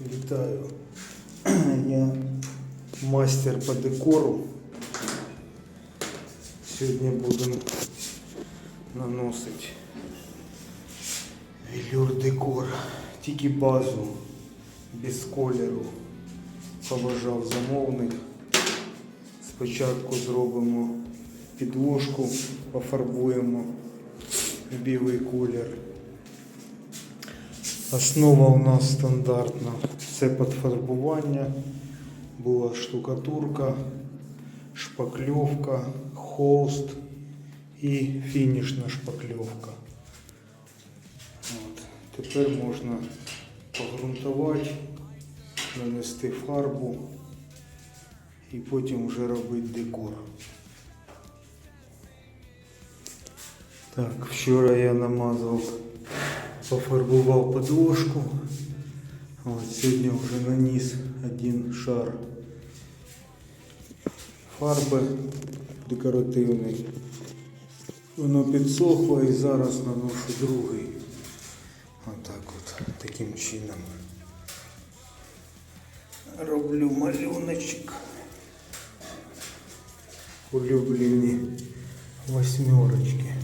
Вітаю. Я мастер по декору. Сьогодні будемо наносити велюр декор. Тільки базу без кольору. Побажав замовник. Спочатку зробимо підложку, пофарбуємо в білий колір. Основа у нас стандартна. Це підфарбування. Була штукатурка, шпакльовка, холст і фінішна шпакльовка. От. Тепер можна погрунтувати, нанести фарбу і потім вже робити декор. Так, вчора я намазав, пофарбував подложку. От, сьогодні вже наніс один шар фарби декоративний. Воно підсохло і зараз наношу другий. Отак от, таким чином. Роблю малюночок. Улюблені восьмерочки.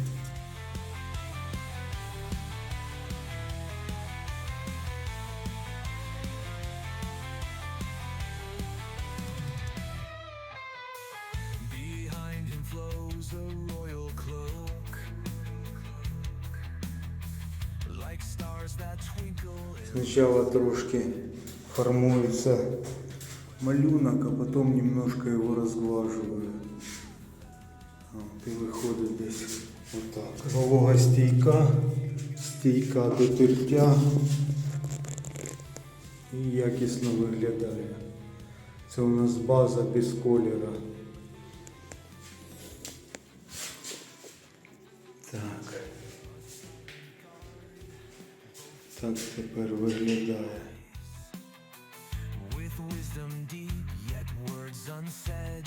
Сначала трошки формуется малюнок, а потом немножко его разглаживаю. От, і виходить десь отак. Волога стійка, стійка до тертя і якісно виглядає. Це у нас база без кольора. Так. Так тепер виглядає. with wisdom deep, yet words unsaid.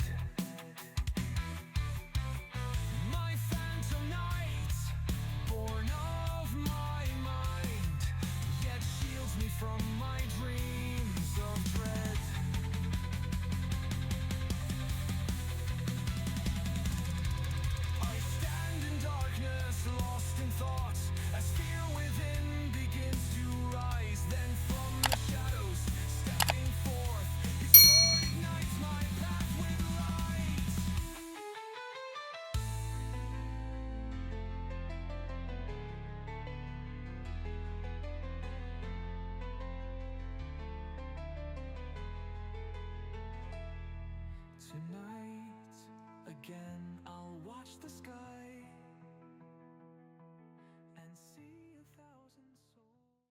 Tonight.